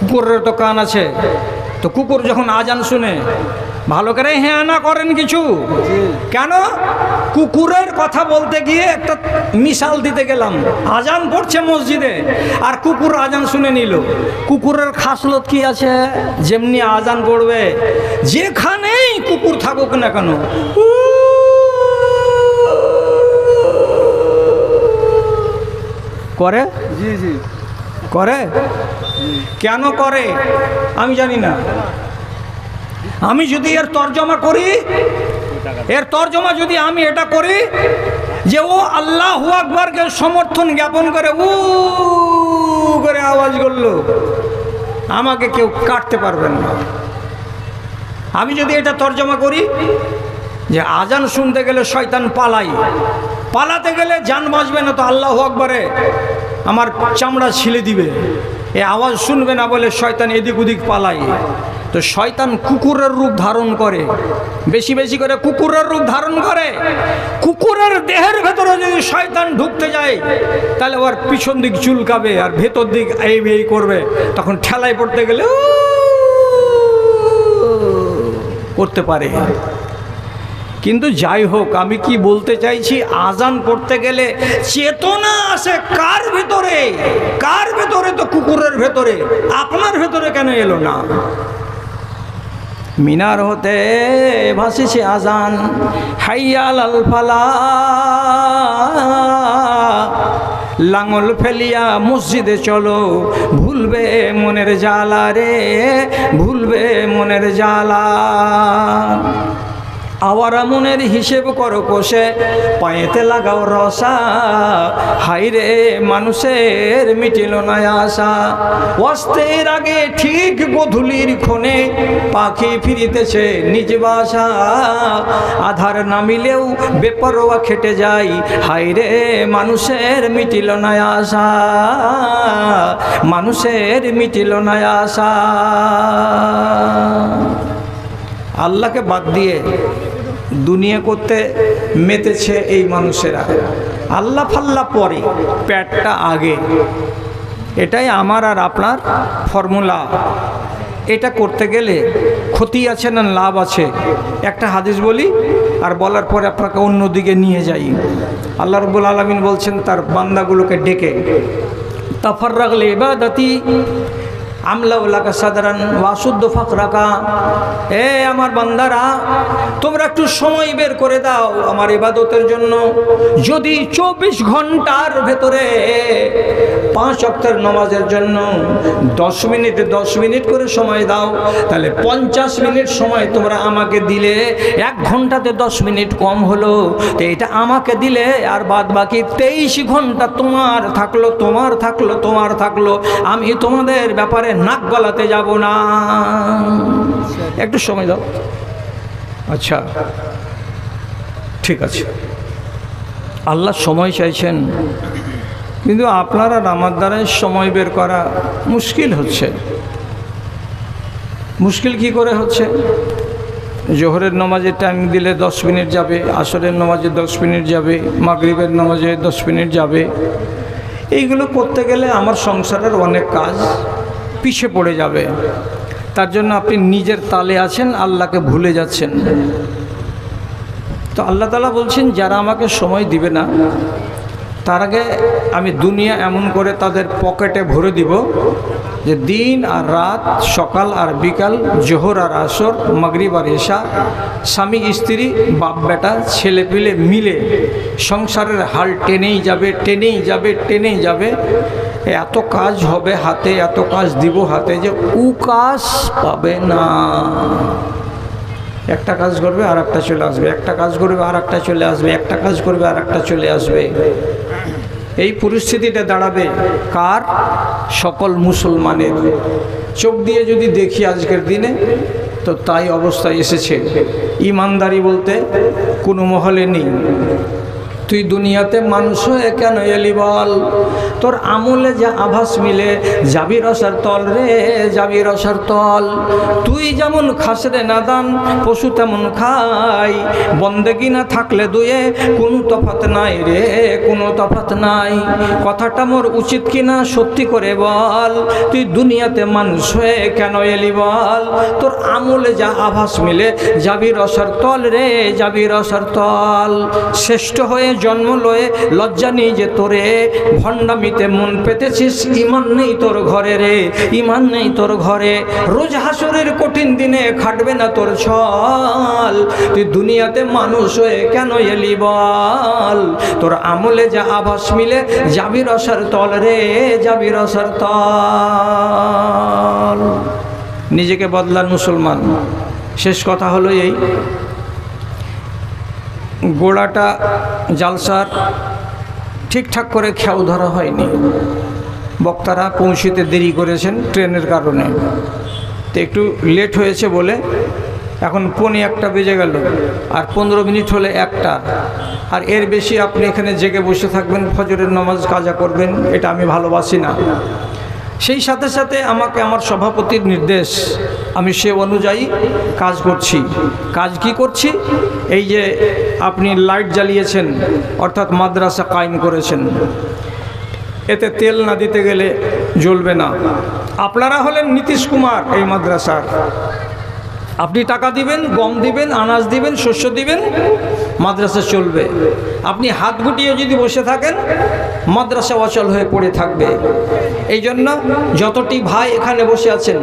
কুকুরের তো কান আছে। তো কুকুর যখন আজান শুনে ভালো করে হ্যাঁ না করেন কিছু। কেন? কুকুরের কথা বলতে গিয়ে একটা মিশাল দিতে গেলাম। আজান পড়ছে মসজিদে আর কুকুর আজান শুনে নিল। কুকুরের খাসলত কি আছে? যেমনি আজান পড়বে যেখানেই কুকুর থাকুক না কেন। করে? জি জি। করে? কেন করে? আমি জানি না। আমি যদি এর তর্জমা করি, এর তর্জমা যদি আমি এটা করি, যে ও আল্লাহ আকবরকে সমর্থন জ্ঞাপন করে, উ করে আওয়াজ করল, আমাকে কেউ কাটতে পারবেন না। আমি যদি এটা তর্জমা করি, যে আজান শুনতে গেলে শয়তান পালাই, পালাতে গেলে যান বাঁচবে না তো আল্লাহ আকবরে, আমার চামড়া ছিলে দিবে। এ আওয়াজ শুনবে না বলে শয়তান এদিক ওদিক পালাই তো শয়তান কুকুরের রূপ ধারণ করে। বেশি বেশি করে কুকুরের রূপ ধারণ করে। কুকুরের দেহের ভেতরে যদি শয়তান ঢুকতে যায়, তাহলে ওর পিছন দিক চুলকাবে আর ভেতর দিক এই এই করবে। তখন ঠেলায় পড়তে গেলে করতে পারে। কিন্তু যাই হোক, আমি কি বলতে চাইছি, আজান করতে গেলে চেতনা আসে কার ভেতরে? কার ভেতরে তো কুকুরের ভেতরে? আপনার ভেতরে কেন এলো না? মিনার হতে ভাসিছে আজান, হাইয়াল আল ফালা লাঙল ফেলিয়া মসজিদে চলো, ভুলবে মনের জ্বালা রে, ভুলবে মনের জ্বালা। আওয়ারা মনের হিসেব করো কোষে, পায়েতে লাগাও রসা। হাইরে মানুষের মিটিল না আশা। অস্তের আগে ঠিক গধুলির ক্ষণে পাখি ফিরিতেছে নিজ বাসা। আধার নামিলেও বেপরোয়া খেটে যাই। হাইরে মানুষের মিটিল না আশা। মানুষের মিটিল না আশা। আল্লাহকে বাদ দিয়ে দুনিয়া করতে মেতেছে এই মানুষেরা। আল্লাহ ফাল্লা পরে প্যাটটা আগে। এটাই আমার আর আপনার ফর্মুলা। এটা করতে গেলে ক্ষতি আছে না লাভ আছে? একটা হাদিস বলি, আর বলার পরে আপনাকে অন্যদিকে নিয়ে যাই। আল্লাহ রবুল আলমিন বলছেন, তার বান্দাগুলোকে ডেকে তাফার রাখলে এবাদাতি এ আমার বান্দারা, তোমরা একটু সময় বের করে দাও আমার ইবাদতের জন্য। যদি চব্বিশ ঘণ্টার ভেতরে পাঁচ নমাজের জন্য দশ মিনিট দশ মিনিট করে সময় দাও, তাহলে পঞ্চাশ মিনিট সময় তোমরা আমাকে দিলে, এক ঘন্টাতে দশ মিনিট কম হলো। তো এটা আমাকে দিলে আর বাদ বাকি তেইশ ঘণ্টা তোমার থাকল তোমার থাকল তোমার থাকল। আমি তোমাদের ব্যাপারে নাক গলাতে যাব না। একটু সময় দাও। আচ্ছা ঠিক আছে। আল্লাহ সময় চাইছেন, কিন্তু আপনার আমার দ্বারাই সময় বের করা মুশকিল হচ্ছে। মুশকিল কি করে হচ্ছে? জোহরের নামাজে টাইম দিলে দশ মিনিট যাবে, আসরের নামাজে দশ মিনিট যাবে, মাগরিবের নামাজে দশ মিনিট যাবে। এইগুলো করতে গেলে আমার সংসারের অনেক কাজ পিছে পড়ে যাবে। তার জন্য আপনি নিজের তালে আছেন, আল্লাহকে ভুলে যাচ্ছেন। তো আল্লাহ তালা বলছেন, যারা আমাকে সময় দিবে না, তার আগে আমি দুনিয়া এমন করে তাদের পকেটে ভরে দিব যে দিন আর রাত, সকাল আর বিকাল, জোহর আর আসর, মাগরিব আর এশা, স্বামী, স্ত্রী, বাপ, বেটা, ছেলে পিলে মিলে সংসারের হাল টেনেই যাবে টেনেই যাবে টেনেই যাবে। এত কাজ হবে হাতে, এত কাজ দিব হাতে যে উকাশ পাবে না। একটা কাজ করবে আর একটা চলে আসবে, একটা কাজ করবে আর একটা চলে আসবে, একটা কাজ করবে আর একটা চলে আসবে। এই পরিস্থিতিটা দাঁড়াবে কার? সকল মুসলমানের। চোখ দিয়ে যদি দেখি আজকের দিনে, তো তাই অবস্থা এসেছে। ইমানদারি বলতে কোনো মহলে নেই। তুই দুনিয়াতে মানুষ হয়ে কেন এলি বল। তোর আমলে যে আভাস মিলে যাবি রসার তল রে যাবি রসার তল। তুই যেমন খাস রে নাদান, পশু তেমন খাই। বন্দেগি না থাকলে দুয়ে কোনো তফাত নাই রে, কোনো তফাত নাই। কথাটা মোর উচিত কিনা সত্যি করে বল। তুই দুনিয়াতে মানুষ হয়ে কেন এলি বল? তোর আমলে যা আভাস মিলে যাবি রসার তল রে যাবি রসার তল। শ্রেষ্ঠ হয়ে জন্ম লয়ে লজ্জা নেই যে তোরে। ভণ্ডামিতে মন পেতেছিস, ইমান নেই তোর ঘরে রে, ইমান নেই তোর ঘরে। রোজ হাসরের কঠিন দিনে খাটবে না তোর ছল। তুই দুনিয়াতে মানুষ হয়ে কেন এলি বল? তোর আমলে যা আভাস মিলে, যাবি রসার তল রে, যাবি রসার তল। নিজেকে বদলান মুসলমান। শেষ কথা হলো এই। গোড়াটা জালসার ঠিকঠাক করে খেয়াল ধরা হয়নি। বক্তারা পৌঁছিতে দেরি করেছেন ট্রেনের কারণে। তো একটু লেট হয়েছে বলে এখন পৌনে একটা বেজে গেল আর পনেরো মিনিট হলে একটা। আর এর বেশি আপনি এখানে জেগে বসে থাকবেন, ফজরের নামাজ কাজা করবেন, এটা আমি ভালোবাসি না। সেই সাথে সাথে আমাকে আমার সভাপতির নির্দেশ, আমি সে অনুযায়ী কাজ করছি। কাজ কি করছি? এই যে আপনি লাইট জ্বালিয়েছেন, অর্থাৎ মাদ্রাসা কায়েম করেছেন। এতে তেল না দিতে গেলে জ্বলবে না। আপনারা হলেন নীতিশ কুমার এই মাদ্রাসার। আপনি টাকা দিবেন, গম দিবেন, আনাজ দিবেন, শস্য দিবেন, মাদ্রাসা চলবে। আপনি হাত গুটিয়ে যদি বসে থাকেন, মাদ্রাসা অচল হয়ে পড়ে থাকবে। এই জন্য যতটি ভাই এখানে বসে আছেন,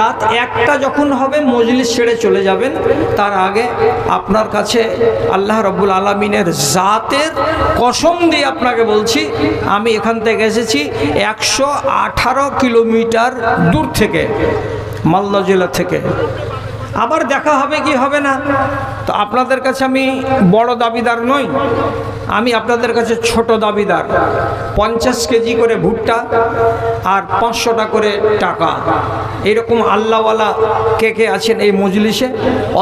রাত একটা যখন হবে, মজলিস ছেড়ে চলে যাবেন। তার আগে আপনার কাছে আল্লাহ রব্বুল আলমিনের জাতের কসম দিয়ে আপনাকে বলছি, আমি এখান থেকে এসেছি একশো আঠারো কিলোমিটার দূর থেকে, মালদা জেলা থেকে। আবার দেখা হবে কি হবে না? তো আপনাদের কাছে আমি বড় দাবিদার নই, আমি আপনাদের কাছে ছোট দাবিদার। পঞ্চাশ কেজি করে ভুট্টা আর পাঁচশোটা করে টাকা। এরকম আল্লাহওয়ালা কে কে আছেন এই মজলিসে?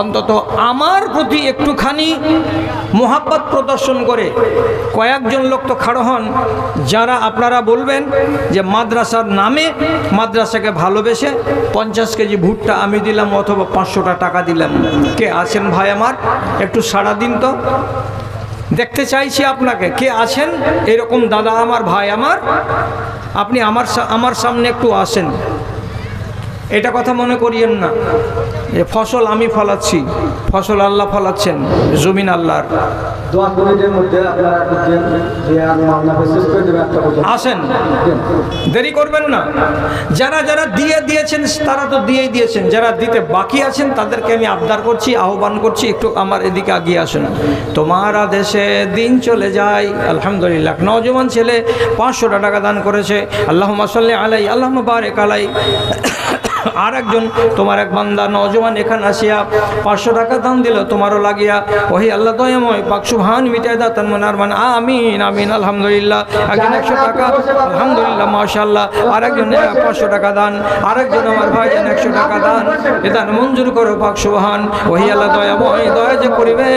অন্তত আমার প্রতি একটুখানি মোহাব্বত প্রদর্শন করে কয়েকজন লোক তো খাড়ো হন, যারা আপনারা বলবেন যে মাদ্রাসার নামে মাদ্রাসাকে ভালোবেসে পঞ্চাশ কেজি ভুট্টা আমি দিলাম অথবা পাঁচশোটা টাকা দিলাম। কে আছেন ভাই আমার? একটু সারা দিন তো। দেখতে চাইছি আপনাকে, কে আছেন? এরকম দাদা আমার, ভাই আমার। আপনি আমার আমার সামনে একটু আসেন। এটা কথা মনে করিয়েন না। যে ফসল আমি ফলাচ্ছি ফসল আল্লাহ ফলাচ্ছেন জমিন আল্লাহর। আসেন দেরি করবেন না। যারা যারা দিয়ে দিয়েছেন তারা তো দিয়েই দিয়েছেন। যারা দিতে বাকি আছেন তাদেরকে আমি আবদার করছি আহ্বান করছি একটু আমার এদিকে আগিয়ে আসুন। তোমার আদেশে দিন চলে যায়। আলহামদুলিল্লাহ নজওয়ান ছেলে পাঁচশোটা টাকা দান করেছে। আল্লাহ মাসাল্লি আলাই আল্লাহ বারেক আলাই আর একজন তোমার এক বান্দা নজওয়ান এখানে আসিয়া পাঁচশো টাকা দাম দিল তোমারও লাগিয়া ওহি আল্লাহ দয়াময় পাকসু ভান মিটাই দা তার মনার মান আমিন আমিন আলহামদুলিল্লাহ। একজন একশো টাকা আলহামদুলিল্লাহ মাশাল্লাহ আর একজন পাঁচশো টাকা দান। আর একজন আমার ভাইজান একশো টাকা দান। এ দান মঞ্জুর করো পাকসু ভান ওহি আল্লাহ দয়াময় দয়া যে করিবে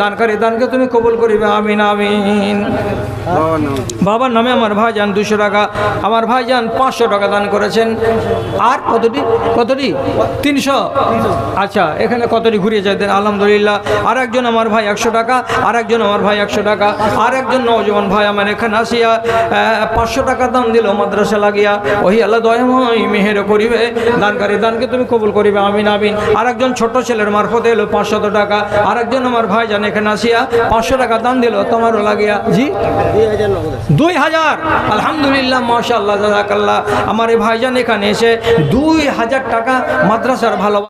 দানকারী দানকে তুমি কবুল করিবে আমিন আমিন। বাবার নামে আমার ভাইজান দুশো টাকা আমার ভাইজান পাঁচশো টাকা দান করেছেন। আর কতটি? কতটি? তিনশো? আচ্ছা এখানে কতটি ঘুরিয়ে যায়? দেন আলহামদুলিল্লাহ আর একজন আমার ভাই একশো টাকা আর একজন আমার ভাই একশো টাকা আর একজন নজওয়ান ভাই আমার এখানে আসিয়া পাঁচশো টাকা দাম দিল মাদ্রাসা লাগিয়া। ওহি আল্লাহ দয়াময় মেহের করিবে, দানকারী দানকে তুমি কবুল করিবে, আমিন আমিন। আর একজন ছোট ছেলের মারফতে এলো পাঁচশত টাকা আর একজন আমার ভাইজান এখানে আসিয়া পাঁচশো টাকা দাম দিল, তোমারও লাগিয়া। জি? দুই হাজার। আলহামদুলিল্লাহ মাশাল্লাহ জাজাকাল্লাহ আমার এই ভাইজান এখানে এসে দুই হাজার টাকা মাদ্রাসার ভালো